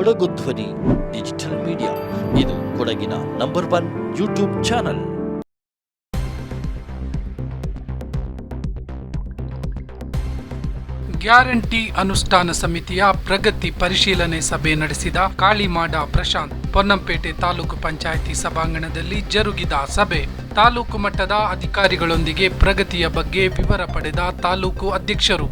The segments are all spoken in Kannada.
ಕೊಡಗು ಧ್ವನಿ, ಡಿಜಿಟಲ್ ಮೀಡಿಯಾ. ಇದು ಕೊಡಗಿನ number one YouTube channel. Guarantee ಅನುಷ್ಠಾನ ಸಮಿತಿಯ ಪ್ರಗತಿ ಪರಿಶೀಲನೆ ಸಭೆ ನಡೆಸಿದ ಕಾಳಿಮಾಡ ಪ್ರಶಾಂತ್, ಪೊನ್ನಂಪೇಟೆ ತಾಲೂಕು ಪಂಚಾಯಿತಿ ಸಭಾಂಗಣದಲ್ಲಿ ಜರುಗಿದ ಸಭೆ. ತಾಲೂಕು ಮಟ್ಟದ ಅಧಿಕಾರಿಗಳೊಂದಿಗೆ ಪ್ರಗತಿಯ ಬಗ್ಗೆ ವಿವರ ಪಡೆದ ತಾಲೂಕು ಅಧ್ಯಕ್ಷರು.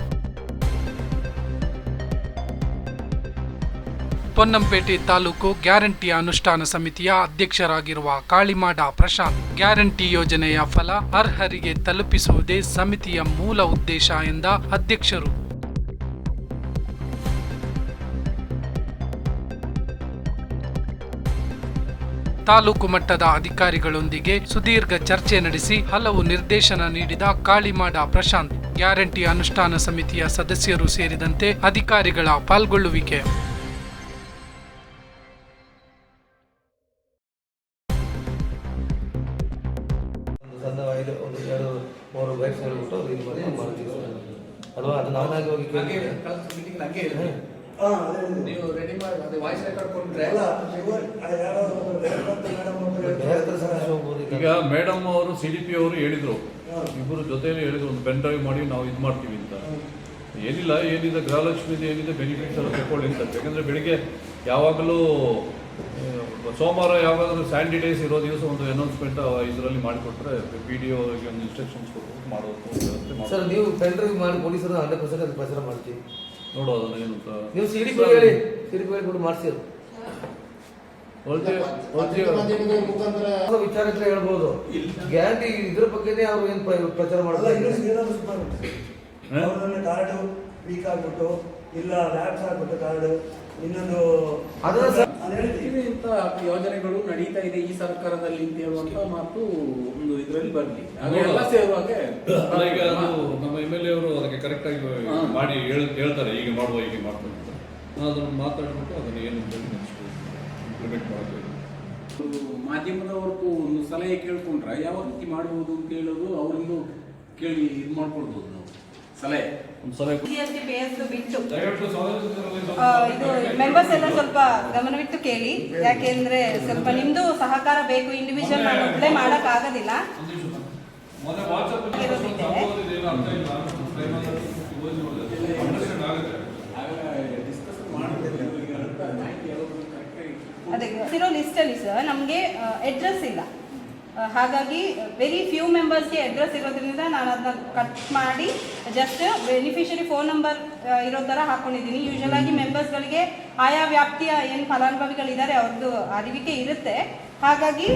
ಪೊನ್ನಂಪೇಟೆ ತಾಲೂಕು ಗ್ಯಾರಂಟಿ ಅನುಷ್ಠಾನ ಸಮಿತಿಯ ಅಧ್ಯಕ್ಷರಾಗಿರುವ ಕಾಳಿಮಾಡ ಪ್ರಶಾಂತ್, ಗ್ಯಾರಂಟಿ ಯೋಜನೆಯ ಫಲ ಅರ್ಹರಿಗೆ ತಲುಪಿಸುವುದೇ ಸಮಿತಿಯ ಮೂಲ ಉದ್ದೇಶ ಎಂದ ಅಧ್ಯಕ್ಷರು. ತಾಲೂಕು ಮಟ್ಟದ ಅಧಿಕಾರಿಗಳೊಂದಿಗೆ ಸುದೀರ್ಘ ಚರ್ಚೆ ನಡೆಸಿ ಹಲವು ನಿರ್ದೇಶನ ನೀಡಿದ ಕಾಳಿಮಾಡ ಪ್ರಶಾಂತ್, ಗ್ಯಾರಂಟಿ ಅನುಷ್ಠಾನ ಸಮಿತಿಯ ಸದಸ್ಯರು ಸೇರಿದಂತೆ ಅಧಿಕಾರಿಗಳ ಪಾಲ್ಗೊಳ್ಳುವಿಕೆ. ಮೀಟಿಂಗ್ ನಂಗೆ ಹೇಳಿ ನೀವು ರೆಡಿ ಮಾಡಿ ಅದೇ ವಾಯ್ಸ್ ರೆಕಾರ್ಡ್ ಕೊಟ್ರೆ? ಬೇರೆ ಹತ್ರ ಸಮಸ್ಯೆ ಹೋಗ್ಬೋದು ಈಗ. ಈಗ ಮೇಡಮ್ ಅವರು ಸಿ ಡಿ ಪಿ ಅವರು ಹೇಳಿದ್ರು. ಇಬ್ಬರು ಜೊತೆಯಲ್ಲಿ ಹೇಳಿದ್ರು ಒಂದು ಪೆನ್ ಡ್ರೈವ್ ಮಾಡಿ ನಾವು ಇದು ಮಾಡ್ತೀವಿ ಅಂತ. ಏನಿಲ್ಲ ಏನಿದೆ ಗೃಹಲಕ್ಷ್ಮಿದು ಏನಿದೆ ಬೆನಿಫಿಟ್ಸ್ ಎಲ್ಲ ತಗೊಳ್ಳಿ ಅಂತ. ಯಾಕಂದ್ರೆ ಬೆಳಿಗ್ಗೆ ಯಾವಾಗಲೂ ಸೋಮವಾರ ಯಾವಾಗಲೂ ಸ್ಯಾಂಡಿ ಡೇಸ್ ಇರೋ ದಿವಸ ಒಂದು ಅನೌನ್ಸ್ಮೆಂಟ್ ಇದರಲ್ಲಿ ಮಾಡಿಕೊಟ್ರೆ ಪಿ ಡಿ ಒಗೆ ಒಂದು ಇನ್ಸ್ಟ್ರಕ್ಷನ್ಸ್ ಕೊಟ್ಟು ಮಾಡೋದು ಸರ್ ನೀವು ಪೆನ್ ಡ್ರೈವ್ ಮಾಡಿ ಪೊಲೀಸರು ಹಂಡ್ರೆಡ್ ಪರ್ಸೆಂಟ್ ಅದು ಪ್ರಚಾರ ಮಾಡ್ತೀವಿ. ನೋಡೋ ಅದನ್ನ ಏನು ಅಂತ ನೀವು ಸಿ ಡಿ ಹೇಳಿ ಸಿ ಡಿ ಹೇಳ್ಬಿಟ್ಟು ಮಾಡಿಸಿ ಅದು. ಹೊಲ್ತಿ ಹೊಲ್ತಿ ಮುಖಾಂತರ ವಿಚಾರ ಇದ್ರೆ ಹೇಳ್ಬೋದು. ಗ್ಯಾರಂಟಿ ಇದ್ರ ಬಗ್ಗೆನೇ ಅವ್ರು ಏನು ಪ್ರಚಾರ ಮಾಡ್ತಾರೆ? ಕಾರ್ಡ್ ವೀಕ್ ಆಗ್ಬಿಟ್ಟು ಇಲ್ಲ ಲ್ಯಾಬ್ಸ್ ಆಗ್ಬಿಟ್ಟು ಕಾರ್ಡ್. ಇನ್ನೊಂದು ಹೇಳ್ತೀವಿ ಇಂಥ ಯೋಜನೆಗಳು ನಡೀತಾ ಇದೆ ಈ ಸರ್ಕಾರದಲ್ಲಿ ಅಂತ ಹೇಳುವಂತ ಮಾತು ಒಂದು ಇದರಲ್ಲಿ ಬರಲಿ. ಎಲ್ಲ ಸೇರುವಾಗ ಈಗ ಅದು ನಮ್ಮ ಎಂ ಎಲ್ ಎ ಅವರು ಅದಕ್ಕೆ ಕರೆಕ್ಟ್ ಆಗಿ ಮಾಡಿ ಹೇಳ್- ಹೇಳ್ತಾರೆ ಹೀಗೆ ಮಾಡುವ ಹೀಗೆ ಮಾಡ್ತಾರೆ ಅಂತ. ನಾವು ಅದನ್ನು ಮಾತಾಡ್ಬಿಟ್ಟು ಅದನ್ನು ಏನು ಅಂತ ನೆಕ್ಸ್ಟ್ ಇಂಪ್ಲಿಮೆಂಟ್ ಮಾಡಬೇಕು ಒಂದು ಮಾಧ್ಯಮದವ್ರಿಗೂ ಒಂದು ಸಲಹೆ ಕೇಳ್ಕೊಂಡ್ರೆ ಯಾವ ರೀತಿ ಮಾಡುವುದು ಅಂತ ಹೇಳೋದು ಅವರಿಂದು ಕೇಳಿ ಇದು ಮಾಡ್ಕೊಳ್ಬೋದು ನಾವು. ಸಲಹೆ. ಬಿಟ್ಟು. ಇದು ಮೆಂಬರ್ಸ್ ಎಲ್ಲ ಸ್ವಲ್ಪ ಗಮನವಿಟ್ಟು ಕೇಳಿ. ಯಾಕೆಂದ್ರೆ ಸ್ವಲ್ಪ ನಿಮ್ದು ಸಹಕಾರ ಬೇಕು ಇಂಡಿವಿಜುವಲ್ ನಾನು ಒಬ್ಬಳೇ ಮಾಡಕ್ ಆಗೋದಿಲ್ಲ ಅದೇ ಇರೋ ಲಿಸ್ಟ್ ಅಲ್ಲಿ ಸರ್ ನಮಗೆ ಅಡ್ರೆಸ್ ಇಲ್ಲ. ಹಾಗಾಗಿ ವೆರಿ ಫ್ಯೂ ಮೆಂಬರ್ಸ್ಗೆ ಅಡ್ರೆಸ್ ಇರೋದ್ರಿಂದ ನಾನು ಅದನ್ನ ಕಟ್ ಮಾಡಿ ಜಸ್ಟ್ ಬೆನಿಫಿಷರಿ ಫೋನ್ ನಂಬರ್ ಇರೋ ಥರ ಹಾಕೊಂಡಿದ್ದೀನಿ. ಯೂಶಲ್ ಆಗಿ ಮೆಂಬರ್ಸ್ಗಳಿಗೆ ಆಯಾ ವ್ಯಾಪ್ತಿಯ ಏನು ಫಲಾನುಭವಿಗಳಿದ್ದಾರೆ ಅವ್ರದ್ದು ಅರಿವಿಕೆ ಇರುತ್ತೆ. ಹಾಗಾಗಿ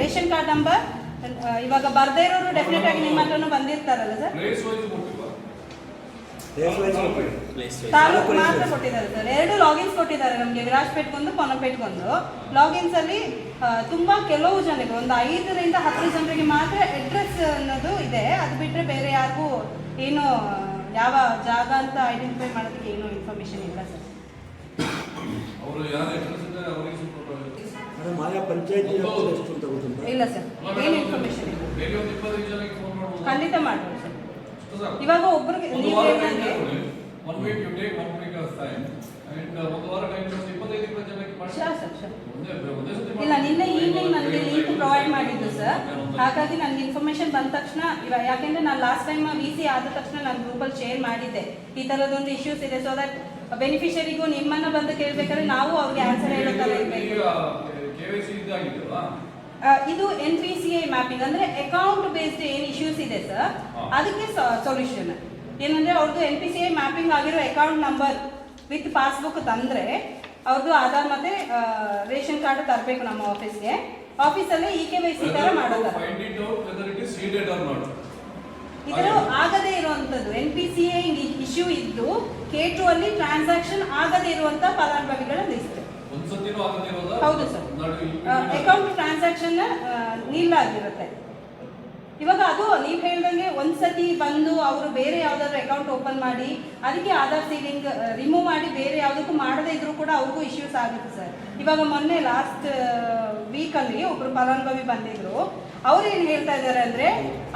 ರೇಷನ್ ಕಾರ್ಡ್ ನಂಬರ್ ಇವಾಗ ಬರ್ದೇ ಇರೋರು ಡೆಫಿನೆಟ್ ಆಗಿ ನಿಮ್ಮ ಹತ್ರನೂ ಬಂದಿರ್ತಾರಲ್ಲ ಸರ್? ತಾಲೂಕು ಮಾತ್ರ ಕೊಟ್ಟಿದ್ದಾರೆ ಸರ್. ಎರಡು ಲಾಗಿನ್ಸ್ ಕೊಟ್ಟಿದ್ದಾರೆ ನಮಗೆ. ವಿರಾಜ್ಪೇಟ್ಗೊಂದು ಪೊನ್ನಪೇಟ್ಗೊಂದು ಲಾಗಿನ್ಸ್ ಅಲ್ಲಿ ತುಂಬಾ ಕೆಲವು ಜನರಿಗೆ ಒಂದು ಐದರಿಂದ ಹತ್ತು ಜನರಿಗೆ ಮಾತ್ರ ಅಡ್ರೆಸ್ ಅನ್ನೋದು ಇದೆ. ಅದು ಬಿಟ್ಟರೆ ಬೇರೆ ಯಾರಿಗೂ ಏನು ಯಾವ ಜಾಗ ಅಂತ ಐಡೆಂಟಿಫೈ ಮಾಡೋದಕ್ಕೆ ಏನು ಇನ್ಫಾರ್ಮೇಶನ್ ಇಲ್ಲ ಸರ್. ಇಲ್ಲ ಸರ್. ಏನು ಇನ್ಫಾರ್ಮೇಶನ್ ಇಲ್ಲ. ಖಂಡಿತ ಮಾಡ್ಬೋದು. ಇವಾಗ ಒಬ್ರಿಗೆ ಒಂದು ನೀವು ಹೇಳ್ದಂಗೆ one week you take one week time and ಒಂದು ವಾರ ಟೈಮ್ ಇಪ್ಪತ್ತೈದು ಇಪ್ಪತ್ತು ಜನಕ್ಕೆ ಮಾಡಿ. ಶೋರ್ ಸರ್ ಶೋರ್ ಒಂದೇ ಒಂದೇ ಸತಿ ಇಲ್ಲ. ನಿನ್ನೆ ಈವ್ನಿಂಗ್ ನನಗೆ ಲಿಂಕ್ ಪ್ರೊವೈಡ್ ಮಾಡಿದ್ದು ಸರ್ ಹಾಗಾಗಿ ನನಗೆ ಇನ್ಫಾರ್ಮೇಶನ್ ಬಂದ ತಕ್ಷಣ ಇವಾಗ ಯಾಕೆಂದ್ರೆ ನಾನು ಲಾಸ್ಟ್ ಟೈಮ್ ವಿ ಸಿ ಆದ ತಕ್ಷಣ ನಾನು ಗ್ರೂಪಲ್ಲಿ ಶೇರ್ ಮಾಡಿದ್ದೆ. ಈ ಥರದೊಂದು ಇಶ್ಯೂಸ್ ಇದೆ. ಸೊ ದಟ್ ಬೆನಿಫಿಷರಿಗೂ ನಿಮ್ಮನ್ನ ಬಂದು ಕೇಳಬೇಕಾದ್ರೆ ನಾವು ಅವ್ರಿಗೆ ಆನ್ಸರ್ ಹೇಳೋ ಥರ ಇರಬೇಕು ಈಗ ಕೆ ವೈ ಸಿ ಇದಾಗಿದೆಯಲ್ಲ ಇದು N P C I mapping ಅಂದ್ರೆ ಅಕೌಂಟ್ ಬೇಸ್ಡ್ ಏನು ಇಶ್ಯೂಸ್ ಇದೆ ಸರ್. ಅದಕ್ಕೆ ಸೊಲ್ಯೂಷನ್ ಏನಂದ್ರೆ ಅವ್ರದ್ದು N P C I mapping ಆಗಿರೋ ಅಕೌಂಟ್ ನಂಬರ್ ವಿತ್ ಪಾಸ್ಬುಕ್ ತಂದ್ರೆ ಅವ್ರದ್ದು ಆಧಾರ್ ಮತ್ತೆ ರೇಷನ್ ಕಾರ್ಡ್ ತರಬೇಕು ನಮ್ಮ ಆಫೀಸ್ಗೆ ಆಫೀಸಲ್ಲೇ ಇ ಕೆ ವೈ ಸಿ ತರ ಮಾಡೋದು ಇದು ಆಗದೇ ಇರುವಂತದ್ದು N P C I issue ಇದ್ದು ಕೆ ಟು ಅಲ್ಲಿ ಟ್ರಾನ್ಸಾಕ್ಷನ್ ಆಗದೇ ಇರುವಂತ ಫಲಾನುಭವಿಗಳ ಲಿಸ್ಟ್ ಹೌದು ಸರ್. ಅಕೌಂಟ್ ಟ್ರಾನ್ಸಾಕ್ಷನ್ ನಿಲ್ ಆಗಿರುತ್ತೆ ಇವಾಗ ಅದು ನೀವು ಹೇಳ್ದಂಗೆ ಒಂದ್ಸತಿ ಬಂದು ಅವರು ಬೇರೆ ಯಾವ್ದಾದ್ರು ಅಕೌಂಟ್ ಓಪನ್ ಮಾಡಿ ಅದಕ್ಕೆ ಆಧಾರ್ ಸೀಲಿಂಗ್ ರಿಮೂವ್ ಮಾಡಿ ಬೇರೆ ಯಾವುದಕ್ಕೂ ಮಾಡದೇ ಇದ್ರೂ ಕೂಡ ಅವ್ರಿಗೂ ಇಶ್ಯೂಸ್ ಆಗುತ್ತೆ ಸರ್. ಇವಾಗ ಮೊನ್ನೆ ಲಾಸ್ಟ್ ಅಲ್ಲಿ ಒಬ್ರು ಫಲಾನುಭವಿ ಬಂದಿದ್ರು. ಅವ್ರು ಏನು ಹೇಳ್ತಾ ಇದ್ದಾರೆ ಅಂದ್ರೆ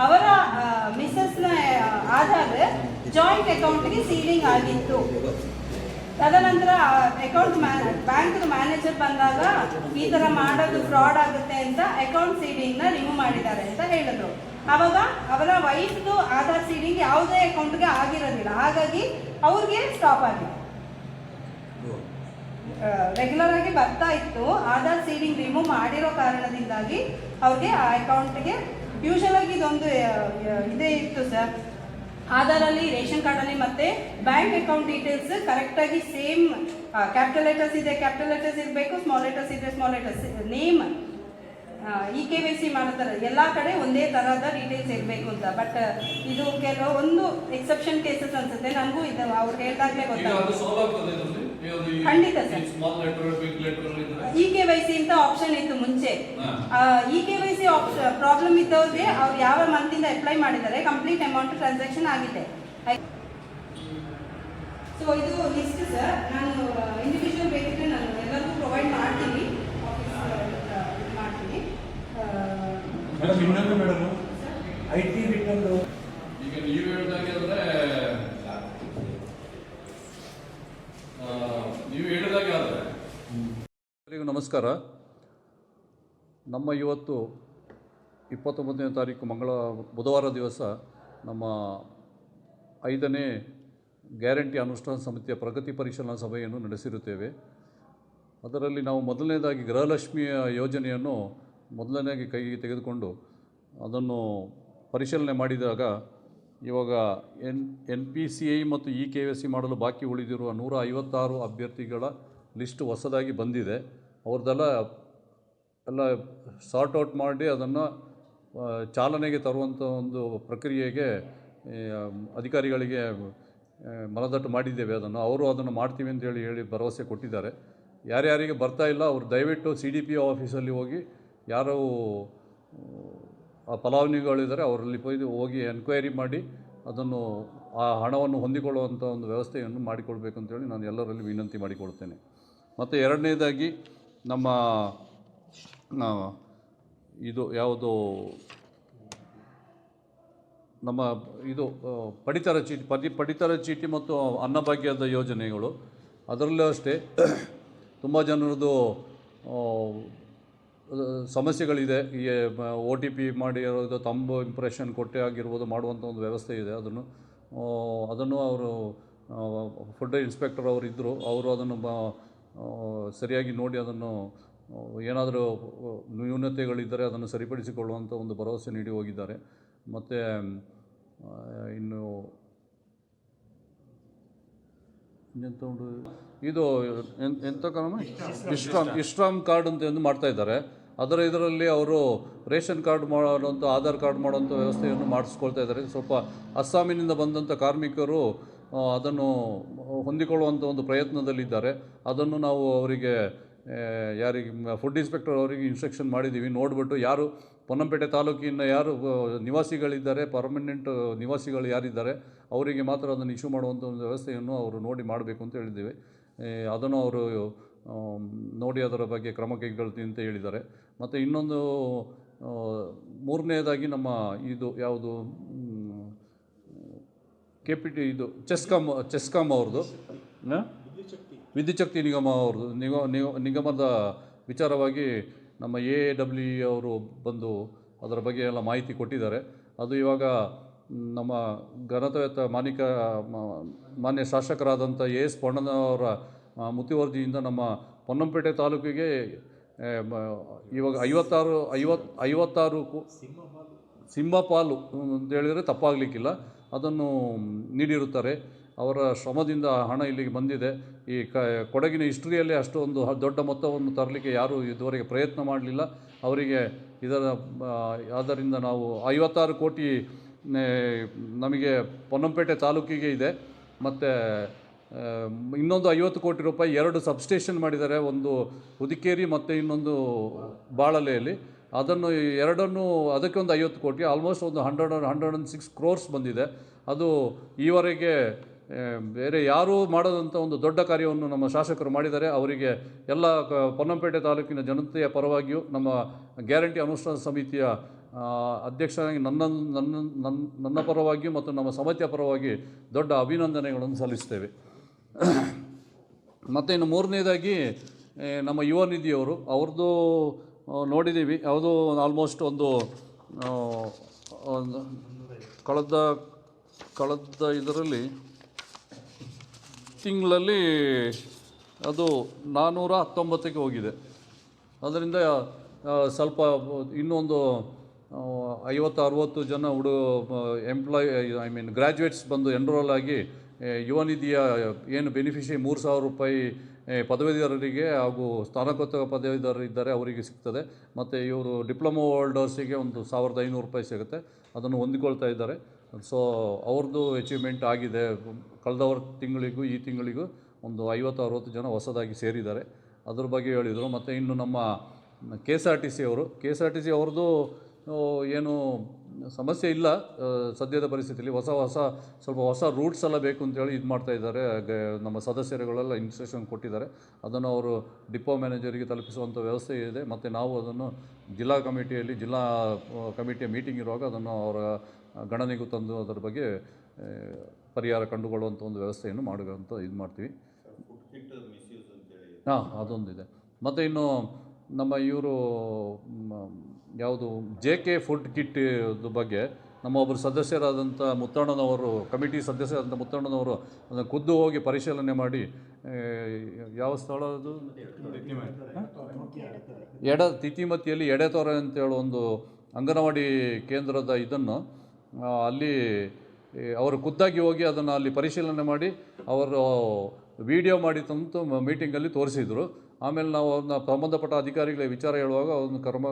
ಅವರ ಮಿಸಸ್ನ ಆಧಾರ್ ಜಾಯಿಂಟ್ ಅಕೌಂಟ್ಗೆ ಸೀಲಿಂಗ್ ಆಗಿತ್ತು. ತದನಂತರ ಅಕೌಂಟ್ ಬ್ಯಾಂಕ್ ಮ್ಯಾನೇಜರ್ ಬಂದಾಗ ಈ ತರ ಮಾಡೋದು ಫ್ರಾಡ್ ಆಗುತ್ತೆ ಅಂತ ಅಕೌಂಟ್ ಸೀಡಿಂಗ್ನ ರಿಮೂವ್ ಮಾಡಿದ್ದಾರೆ ಅಂತ ಹೇಳಿದ್ರು. ಅವಾಗ ಅವರ ವೈಫ್ದು ಆಧಾರ್ ಸೀಡಿಂಗ್ ಯಾವುದೇ ಅಕೌಂಟ್ಗೆ ಆಗಿರೋದಿಲ್ಲ. ಹಾಗಾಗಿ ಅವ್ರಿಗೆ ಸ್ಟಾಪ್ ಆಗಿದೆ. ರೆಗ್ಯುಲರ್ ಆಗಿ ಬರ್ತಾ ಇತ್ತು. ಆಧಾರ್ ಸೀಡಿಂಗ್ ರಿಮೂವ್ ಮಾಡಿರೋ ಕಾರಣದಿಂದಾಗಿ ಅವ್ರಿಗೆ ಆ ಅಕೌಂಟ್ಗೆ ಯೂಶಲ್ ಆಗಿ ಇದೊಂದು ಇದೇ ಇತ್ತು ಸರ್ ಆಧಾರಲ್ಲಿ ರೇಷನ್ ಕಾರ್ಡಲ್ಲಿ ಮತ್ತೆ ಬ್ಯಾಂಕ್ ಅಕೌಂಟ್ ಡೀಟೇಲ್ಸ್ ಕರೆಕ್ಟಾಗಿ ಸೇಮ್ ಕ್ಯಾಪಿಟಲ್ ಲೆಟರ್ಸ್ ಇದೆ ಕ್ಯಾಪಿಟಲ್ ಲೆಟರ್ಸ್ ಇರಬೇಕು ಸ್ಮಾಲ್ ಲೆಟರ್ಸ್ ಇದೆ small letters name E K Y C ಮಾಡ್ತಾರೆ ಎಲ್ಲ ಕಡೆ ಒಂದೇ ಥರದ ಡೀಟೇಲ್ಸ್ ಇರಬೇಕು ಅಂತ. ಬಟ್ ಇದು ಕೆಲವೊಂದು ಎಕ್ಸೆಪ್ಷನ್ ಕೇಸಸ್ ಅನ್ಸುತ್ತೆ. ನನಗೂ ಇದು ಅವ್ರು ಹೇಳ್ದಾಗಲೇ ಗೊತ್ತಾಗುತ್ತೆ. ಖಂಡಿತ sir. E K Y C ಅಂತ ಆಪ್ಷನ್ ಇತ್ತು ಮುಂಚೆ. E K Y C problem ಇದ್ದವ್ರಿಗೆ ಅವ್ರು ಯಾವ ಮಂತಿಂದ ಅಪ್ಲೈ ಮಾಡಿದ್ದಾರೆ ಕಂಪ್ಲೀಟ್ ಅಮೌಂಟ್ ಟ್ರಾನ್ಸಾಕ್ಷನ್ ಆಗಿದೆ. ಸೊ ಇದು ಲಿಸ್ಟ್ ಸರ್ ನಾನು ಇಂಡಿವಿಜುವಲ್ ಬೇಕಿದ್ರೆ ನಾನು ಎಲ್ಲರಿಗೂ ಪ್ರೊವೈಡ್ ಮಾಡ್ತೀನಿ. ಆಫೀಸ್ ಮಾಡ್ತೀನಿ. ಐ ಟಿ ರಿಟರ್ನ್ ಈಗ ನೀವು ಹೇಳ್ದಾಗೆ ಅಂದ್ರೆ ಆ, ನೀವು ಹೇಳಿದಾಗೆ ಆದರೆ. ಎಲ್ಲರಿಗೂ ನಮಸ್ಕಾರ. ನಮ್ಮ ಇವತ್ತು ಇಪ್ಪತ್ತೊಂಬತ್ತನೇ ತಾರೀಕು ಮಂಗಳ, ಬುಧವಾರ ದಿವಸ ನಮ್ಮ ಐದನೇ ಗ್ಯಾರಂಟಿ ಅನುಷ್ಠಾನ ಸಮಿತಿಯ ಪ್ರಗತಿ ಪರಿಶೀಲನಾ ಸಭೆಯನ್ನು ನಡೆಸಿರುತ್ತೇವೆ. ಅದರಲ್ಲಿ ನಾವು ಮೊದಲನೇದಾಗಿ ಗೃಹಲಕ್ಷ್ಮಿಯ ಯೋಜನೆಯನ್ನು ಮೊದಲನೇದಾಗಿ ಕೈಗೆ ತೆಗೆದುಕೊಂಡು ಅದನ್ನು ಪರಿಶೀಲನೆ ಮಾಡಿದಾಗ ಇವಾಗ N N P C I ಮತ್ತು ಇ ಕೆ ಎಸ್ ಸಿ ಮಾಡಲು ಬಾಕಿ ಉಳಿದಿರುವ ನೂರ ಐವತ್ತಾರು ಅಭ್ಯರ್ಥಿಗಳ ಲಿಸ್ಟ್ ಹೊಸದಾಗಿ ಬಂದಿದೆ. ಅವ್ರದ್ದೆಲ್ಲ ಎಲ್ಲ ಸಾರ್ಟ್ ಔಟ್ ಮಾಡಿ ಅದನ್ನು ಚಾಲನೆಗೆ ತರುವಂಥ ಒಂದು ಪ್ರಕ್ರಿಯೆಗೆ ಅಧಿಕಾರಿಗಳಿಗೆ ಮನದಟ್ಟು ಮಾಡಿದ್ದೇವೆ ಅದನ್ನು. ಅವರು ಅದನ್ನು ಮಾಡ್ತೀವಿ ಅಂತ ಹೇಳಿ ಹೇಳಿ ಭರವಸೆ ಕೊಟ್ಟಿದ್ದಾರೆ. ಯಾರ್ಯಾರಿಗೆ ಬರ್ತಾ ಇಲ್ಲ, ಅವರು ದಯವಿಟ್ಟು ಸಿ ಡಿ ಪಿ ಆಫೀಸಲ್ಲಿ ಹೋಗಿ, ಯಾರು, ಆ ಫಲಾನುಭವಿಗಳಿದ್ದಾರೆ ಅವರಲ್ಲಿ ಹೋಗಿ ಹೋಗಿ ಎನ್ಕ್ವೈರಿ ಮಾಡಿ, ಅದನ್ನು, ಆ ಹಣವನ್ನು ಹೊಂದಿಕೊಳ್ಳುವಂಥ ಒಂದು ವ್ಯವಸ್ಥೆಯನ್ನು ಮಾಡಿಕೊಳ್ಬೇಕು ಅಂತೇಳಿ ನಾನು ಎಲ್ಲರಲ್ಲಿ ವಿನಂತಿ ಮಾಡಿಕೊಳ್ತೇನೆ. ಮತ್ತು ಎರಡನೇದಾಗಿ, ನಮ್ಮ ಇದು ಯಾವುದು ನಮ್ಮ ಇದು ಪಡಿತರ ಚೀಟಿ ಪಡಿ ಪಡಿತರ ಚೀಟಿ ಮತ್ತು ಅನ್ನಭಾಗ್ಯದ ಯೋಜನೆಗಳು. ಅದರಲ್ಲೂ ಅಷ್ಟೇ ತುಂಬ ಜನರದ್ದು ಆ, ಸಮಸ್ಯೆಗಳಿದೆ. ಈ ಒ ಟಿ ಪಿ ಮಾಡಿರೋದು ತಂಬು ಇಂಪ್ರೆಷನ್ ಕೊಟ್ಟೆ ಆಗಿರ್ಬೋದು ಮಾಡುವಂಥ ಒಂದು ವ್ಯವಸ್ಥೆ ಇದೆ ಅದನ್ನು. ಅದನ್ನು ಅವರು ಫುಡ್ ಇನ್ಸ್ಪೆಕ್ಟರ್ ಅವರು ಇದ್ದರು ಅವರು ಅದನ್ನು ಸರಿಯಾಗಿ ನೋಡಿ ಅದನ್ನು ಏನಾದರೂ ನ್ಯೂನತೆಗಳಿದ್ದರೆ ಅದನ್ನು ಸರಿಪಡಿಸಿಕೊಳ್ಳುವಂಥ ಒಂದು ಭರವಸೆ ನೀಡಿ ಹೋಗಿದ್ದಾರೆ. ಮತ್ತು ಇನ್ನು ಉಂಟು? ಇದು ಎಂತ ಕಾರಣ ಇಸ್ಟ್ರಾಮ್ ಇಸ್ಟ್ರಾಮ್ ಕಾರ್ಡ್ ಅಂತ ಎಂದು ಮಾಡ್ತಾ ಇದ್ದಾರೆ. ಅದರ ಇದರಲ್ಲಿ ಅವರು ರೇಷನ್ ಕಾರ್ಡ್ ಮಾಡುವಂಥ, ಆಧಾರ್ ಕಾರ್ಡ್ ಮಾಡುವಂಥ ವ್ಯವಸ್ಥೆಯನ್ನು ಮಾಡಿಸ್ಕೊಳ್ತಾ ಇದ್ದಾರೆ. ಸ್ವಲ್ಪ ಅಸ್ಸಾಮಿನಿಂದ ಬಂದಂಥ ಕಾರ್ಮಿಕರು ಅದನ್ನು ಹೊಂದಿಕೊಳ್ಳುವಂಥ ಒಂದು ಪ್ರಯತ್ನದಲ್ಲಿದ್ದಾರೆ. ಅದನ್ನು ನಾವು ಅವರಿಗೆ ಯಾರಿಗೆ ಫುಡ್ ಇನ್ಸ್ಪೆಕ್ಟರ್ ಅವರಿಗೆ ಇನ್ಸ್ಟ್ರಕ್ಷನ್ ಮಾಡಿದ್ದೀವಿ ನೋಡಿಬಿಟ್ಟು ಯಾರು, ಪೊನ್ನಂಪೇಟೆ ತಾಲೂಕಿನ ಯಾರು ನಿವಾಸಿಗಳಿದ್ದಾರೆ ಪರ್ಮನೆಂಟ್ ನಿವಾಸಿಗಳು ಯಾರಿದ್ದಾರೆ, ಅವರಿಗೆ ಮಾತ್ರ ಅದನ್ನು ಇಶ್ಯೂ ಮಾಡುವಂಥ ಒಂದು ವ್ಯವಸ್ಥೆಯನ್ನು ಅವರು ನೋಡಿ ಮಾಡಬೇಕು ಅಂತ ಹೇಳಿದ್ದೀವಿ. ಅದನ್ನು ಅವರು ನೋಡಿ ಅದರ ಬಗ್ಗೆ ಕ್ರಮ ಕೈಗೊಳ್ತೀನಿ ಅಂತ ಹೇಳಿದ್ದಾರೆ. ಮತ್ತು ಇನ್ನೊಂದು ಮೂರನೇದಾಗಿ ನಮ್ಮ ಇದು ಯಾವುದು ಕೆ ಪಿ ಟಿ ಇದು ಚೆಸ್ಕಾಮ್ ಚೆಸ್ಕಾಮ್ ಅವ್ರದ್ದು? ವಿದ್ಯುಚ್ಛಕ್ತಿ ನಿಗಮ ಅವ್ರದ್ದು. ನಿಗ ನಿಗ- ನಿಗಮದ ವಿಚಾರವಾಗಿ ನಮ್ಮ ಎ ಡಬ್ಲ್ಯೂ ಅವರು ಬಂದು ಅದರ ಬಗ್ಗೆ ಎಲ್ಲ ಮಾಹಿತಿ ಕೊಟ್ಟಿದ್ದಾರೆ. ಅದು ಇವಾಗ ನಮ್ಮ ಘನತವೇತ ಮಾನಿಕ ಮಾನ್ಯ ಶಾಸಕರಾದಂಥ ಎ ಎಸ್ ಪೊಣ್ಣನವರ ಮುತುವರ್ಜಿಯಿಂದ ನಮ್ಮ ಪೊನ್ನಂಪೇಟೆ ತಾಲೂಕಿಗೆ ಇವಾಗ ಐವತ್ತಾರು ಐವತ್ತು ಐವತ್ತಾರು ಸಿಂಹಪಾಲು. ಅಂತ ಹೇಳಿದರೆ ತಪ್ಪಾಗಲಿಕ್ಕಿಲ್ಲ. ಅದನ್ನು ನೀಡಿರುತ್ತಾರೆ. ಅವರ ಶ್ರಮದಿಂದ ಹಣ ಇಲ್ಲಿಗೆ ಬಂದಿದೆ. ಈ ಕ, ಕೊಡಗಿನ ಹಿಸ್ಟ್ರಿಯಲ್ಲಿ ಅಷ್ಟೊಂದು ದೊಡ್ಡ ಮೊತ್ತವನ್ನು ತರಲಿಕ್ಕೆ ಯಾರೂ ಇದುವರೆಗೆ ಪ್ರಯತ್ನ ಮಾಡಲಿಲ್ಲ. ಅವರಿಗೆ ಇದರ ಆದ್ದರಿಂದ ನಾವು ಐವತ್ತಾರು ಕೋಟಿ ನಮಗೆ ಪೊನ್ನಂಪೇಟೆ ತಾಲೂಕಿಗೆ ಇದೆ. ಮತ್ತು ಇನ್ನೊಂದು ಐವತ್ತು ಕೋಟಿ ರೂಪಾಯಿ ಎರಡು ಸಬ್ಸ್ಟೇಷನ್ ಮಾಡಿದ್ದಾರೆ. ಒಂದು ಹುದಿಕೇರಿ ಮತ್ತು ಇನ್ನೊಂದು ಬಾಳಲೆಯಲ್ಲಿ. ಅದನ್ನು ಎರಡನ್ನು, ಅದಕ್ಕೆ ಒಂದು ಐವತ್ತು ಕೋಟಿ, ಆಲ್ಮೋಸ್ಟ್ ಒಂದು hundred hundred and six crores ಬಂದಿದೆ. ಅದು ಈವರೆಗೆ ಬೇರೆ ಯಾರೂ ಮಾಡದಂಥ ಒಂದು ದೊಡ್ಡ ಕಾರ್ಯವನ್ನು ನಮ್ಮ ಶಾಸಕರು ಮಾಡಿದ್ದಾರೆ. ಅವರಿಗೆ ಎಲ್ಲ ಪೊನ್ನಂಪೇಟೆ ತಾಲೂಕಿನ ಜನತೆಯ ಪರವಾಗಿಯೂ ನಮ್ಮ ಗ್ಯಾರಂಟಿ ಅನುಷ್ಠಾನ ಸಮಿತಿಯ ಅಧ್ಯಕ್ಷರಾಗಿ ನನ್ನ ನನ್ನ ನನ್ನ ನನ್ನ ಪರವಾಗಿಯೂ ಮತ್ತು ನಮ್ಮ ಸಮಿತಿಯ ಪರವಾಗಿ ದೊಡ್ಡ ಅಭಿನಂದನೆಗಳನ್ನು ಸಲ್ಲಿಸ್ತೇವೆ ಮತ್ತು ಇನ್ನು ಮೂರನೇದಾಗಿ ನಮ್ಮ ಯುವ ನಿಧಿಯವರು, ಅವ್ರದ್ದು ನೋಡಿದ್ದೀವಿ. ಯಾವುದು ಆಲ್ಮೋಸ್ಟ್ ಒಂದು, ಕಳೆದ ಕಳೆದ ಇದರಲ್ಲಿ ತಿಂಗಳಲ್ಲಿ ಅದು ನಾನ್ನೂರ ಹತ್ತೊಂಬತ್ತಕ್ಕೆ ಹೋಗಿದೆ. ಅದರಿಂದ ಸ್ವಲ್ಪ ಇನ್ನೊಂದು ಐವತ್ತು ಅರುವತ್ತು ಜನ ಹುಡು ಎಂಪ್ಲಾಯ್ ಐ ಮೀನ್ ಗ್ರ್ಯಾಜುಯೇಟ್ಸ್ ಬಂದು ಎನ್ರೋಲ್ ಆಗಿ ಯುವ ನಿಧಿಯ ಏನು ಬೆನಿಫಿಷಿ ಮೂರು ಸಾವಿರ ರೂಪಾಯಿ ಪದವೀಧರರಿಗೆ ಹಾಗೂ ಸ್ನಾತಕೋತ್ತರ ಪದವೀಧರರು ಇದ್ದಾರೆ, ಅವರಿಗೆ ಸಿಗ್ತದೆ. ಮತ್ತು ಇವರು ಡಿಪ್ಲೊಮಾ ಹೋಲ್ಡರ್ಸಿಗೆ ಒಂದು ಸಾವಿರದ ಐನೂರು ರೂಪಾಯಿ ಸಿಗುತ್ತೆ. ಅದನ್ನು ಹೊಂದಿಕೊಳ್ತಾ ಇದ್ದಾರೆ. ಸೊ ಅವ್ರದ್ದು ಅಚೀವ್ಮೆಂಟ್ ಆಗಿದೆ. ಕಳೆದವ್ರ ವರ್ ತಿಂಗಳಿಗೂ, ಈ ತಿಂಗಳಿಗೂ ಒಂದು ಐವತ್ತು ಅರುವತ್ತು ಜನ ಹೊಸದಾಗಿ ಸೇರಿದ್ದಾರೆ. ಅದ್ರ ಬಗ್ಗೆ ಹೇಳಿದರು. ಮತ್ತು ಇನ್ನು ನಮ್ಮ K S R T C ಅವರು K S R T C ಅವ್ರದ್ದು ಏನು ಸಮಸ್ಯೆ ಇಲ್ಲ. ಸದ್ಯದ ಪರಿಸ್ಥಿತಿಯಲ್ಲಿ ಹೊಸ ಹೊಸ ಸ್ವಲ್ಪ ಹೊಸ ರೂಟ್ಸ್ ಎಲ್ಲ ಬೇಕು ಅಂತೇಳಿ ಇದು ಮಾಡ್ತಾ ಇದ್ದಾರೆ. ನಮ್ಮ ಸದಸ್ಯರುಗಳೆಲ್ಲ ಇನ್ಸ್ಟ್ರಕ್ಷನ್ ಕೊಟ್ಟಿದ್ದಾರೆ. ಅದನ್ನು ಅವರು ಡಿಪೋ ಮ್ಯಾನೇಜರಿಗೆ ತಲುಪಿಸುವಂಥ ವ್ಯವಸ್ಥೆ ಇದೆ. ಮತ್ತು ನಾವು ಅದನ್ನು ಜಿಲ್ಲಾ ಕಮಿಟಿಯಲ್ಲಿ ಜಿಲ್ಲಾ ಕಮಿಟಿಯ ಮೀಟಿಂಗ್ ಇರುವಾಗ ಅದನ್ನು ಅವರ ಗಣನೆಗೂ ತಂದು ಅದರ ಬಗ್ಗೆ ಪರಿಹಾರ ಕಂಡುಕೊಳ್ಳುವಂಥ ಒಂದು ವ್ಯವಸ್ಥೆಯನ್ನು ಮಾಡುವಂಥ ಇದು ಮಾಡ್ತೀವಿ. ಹಾಂ ಅದೊಂದಿದೆ. ಮತ್ತು ಇನ್ನು ನಮ್ಮ ಇವರು ಯಾವುದು ಜೆ ಕೆ ಫುಡ್ ಕಿಟ್ ಬಗ್ಗೆ ನಮ್ಮ ಒಬ್ಬರು ಸದಸ್ಯರಾದಂಥ ಮುತ್ತಣ್ಣನವರು, ಕಮಿಟಿ ಸದಸ್ಯರಾದಂಥ ಮುತ್ತಣ್ಣನವರು ಅದನ್ನು ಖುದ್ದು ಹೋಗಿ ಪರಿಶೀಲನೆ ಮಾಡಿ ಯಾವ ಸ್ಥಳ ಅದು? ಎಡ ತಿಥಿಮತಿಯಲ್ಲಿ ಎಡೆತೊರೆ ಅಂತೇಳಿ ಒಂದು ಅಂಗನವಾಡಿ ಕೇಂದ್ರದ ಇದನ್ನು ಅಲ್ಲಿ ಅವರು ಖುದ್ದಾಗಿ ಹೋಗಿ ಅದನ್ನು ಅಲ್ಲಿ ಪರಿಶೀಲನೆ ಮಾಡಿ, ಅವರು ವಿಡಿಯೋ ಮಾಡಿ ತಂದು ಮೀಟಿಂಗಲ್ಲಿ ತೋರಿಸಿದರು. ಆಮೇಲೆ ನಾವು ಅದನ್ನ ಸಂಬಂಧಪಟ್ಟ ಅಧಿಕಾರಿಗಳಿಗೆ ವಿಚಾರ ಹೇಳುವಾಗ ಅವ್ರನ್ನ ಕರ್ಮ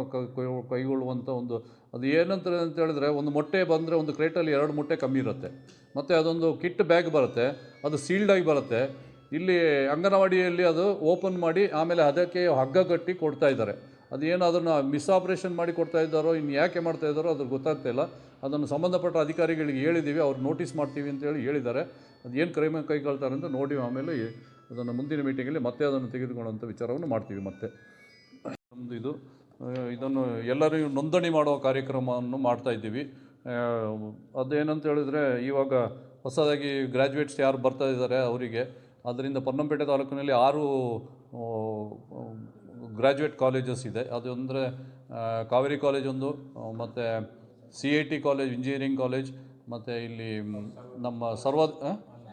ಕೈಗೊಳ್ಳುವಂಥ ಒಂದು, ಅದು ಏನಂತ ಹೇಳಿದ್ರೆ ಒಂದು ಮೊಟ್ಟೆ ಬಂದರೆ ಒಂದು ಕ್ರೇಟಲ್ಲಿ ಎರಡು ಮೊಟ್ಟೆ ಕಮ್ಮಿ ಇರುತ್ತೆ. ಮತ್ತು ಅದೊಂದು ಕಿಟ್ ಬ್ಯಾಗ್ ಬರುತ್ತೆ, ಅದು ಸೀಲ್ಡಾಗಿ ಬರುತ್ತೆ. ಇಲ್ಲಿ ಅಂಗನವಾಡಿಯಲ್ಲಿ ಅದು ಓಪನ್ ಮಾಡಿ ಆಮೇಲೆ ಅದಕ್ಕೆ ಹಗ್ಗ ಕಟ್ಟಿ ಕೊಡ್ತಾ ಇದ್ದಾರೆ. ಅದು ಏನು ಅದನ್ನು ಮಿಸ್ ಆಪ್ರೇಷನ್ ಮಾಡಿ ಕೊಡ್ತಾ ಇದ್ದಾರೋ ಇನ್ನು ಯಾಕೆ ಮಾಡ್ತಾ ಇದ್ದಾರೋ ಅದ್ರ ಗೊತ್ತಾಗ್ತಾ ಇಲ್ಲ. ಅದನ್ನು ಸಂಬಂಧಪಟ್ಟ ಅಧಿಕಾರಿಗಳಿಗೆ ಹೇಳಿದ್ದೀವಿ, ಅವ್ರು ನೋಟಿಸ್ ಮಾಡ್ತೀವಿ ಅಂತೇಳಿ ಹೇಳಿದ್ದಾರೆ. ಅದು ಏನು ಕ್ರಮ ಕೈಗೊಳ್ತಾರೆ ಅಂತ ನೋಡಿ ಆಮೇಲೆ ಅದನ್ನು ಮುಂದಿನ ಮೀಟಿಂಗಲ್ಲಿ ಮತ್ತೆ ಅದನ್ನು ತೆಗೆದುಕೊಳ್ಳುವಂಥ ವಿಚಾರವನ್ನು ಮಾಡ್ತೀವಿ ಮತ್ತೆ. ಒಂದು ಇದು ಇದನ್ನು ಎಲ್ಲರಿಗೂ ನೋಂದಣಿ ಮಾಡುವ ಕಾರ್ಯಕ್ರಮವನ್ನು ಮಾಡ್ತಾ ಇದ್ದೀವಿ. ಅದೇನಂತ ಹೇಳಿದ್ರೆ, ಇವಾಗ ಹೊಸದಾಗಿ ಗ್ರ್ಯಾಜುಯೇಟ್ಸ್ ಯಾರು ಬರ್ತಾ ಇದ್ದಾರೆ ಅವರಿಗೆ, ಅದರಿಂದ ಪೊನ್ನಂಪೇಟೆ ತಾಲೂಕಿನಲ್ಲಿ ಆರು ಗ್ರ್ಯಾಜುಯೇಟ್ ಕಾಲೇಜಸ್ ಇದೆ. ಅದು ಅಂದರೆ ಕಾವೇರಿ ಕಾಲೇಜ್ ಒಂದು, ಮತ್ತು C I T college, engineering college, ಮತ್ತು ಇಲ್ಲಿ ನಮ್ಮ ಸರ್ವ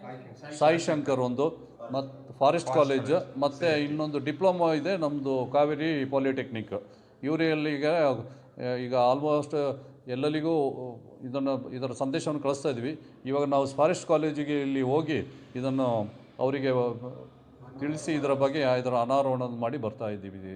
ಸಾಯಿಶಂಕರ್ ಸಾಯಿ ಶಂಕರ್ ಒಂದು ಮತ್ತು ಫಾರೆಸ್ಟ್ ಕಾಲೇಜ್ ಮತ್ತು ಇನ್ನೊಂದು ಡಿಪ್ಲೊಮಾ ಇದೆ ನಮ್ಮದು ಕಾವೇರಿ ಪಾಲಿಟೆಕ್ನಿಕ್. ಇವರಲ್ಲಿ ಈಗ ಈಗ ಆಲ್ಮೋಸ್ಟ್ ಎಲ್ಲರಿಗೂ ಇದನ್ನು ಇದರ ಸಂದೇಶವನ್ನು ಕಳಿಸ್ತಾ ಇದ್ವಿ. ಇವಾಗ ನಾವು ಫಾರೆಸ್ಟ್ ಕಾಲೇಜಿಗೆ ಇಲ್ಲಿ ಹೋಗಿ ಇದನ್ನು ಅವರಿಗೆ ತಿಳಿಸಿ ಇದರ ಬಗ್ಗೆ ಇದರ ಅನಾರೋಹಣವನ್ನು ಮಾಡಿ ಬರ್ತಾ ಇದ್ದೀವಿ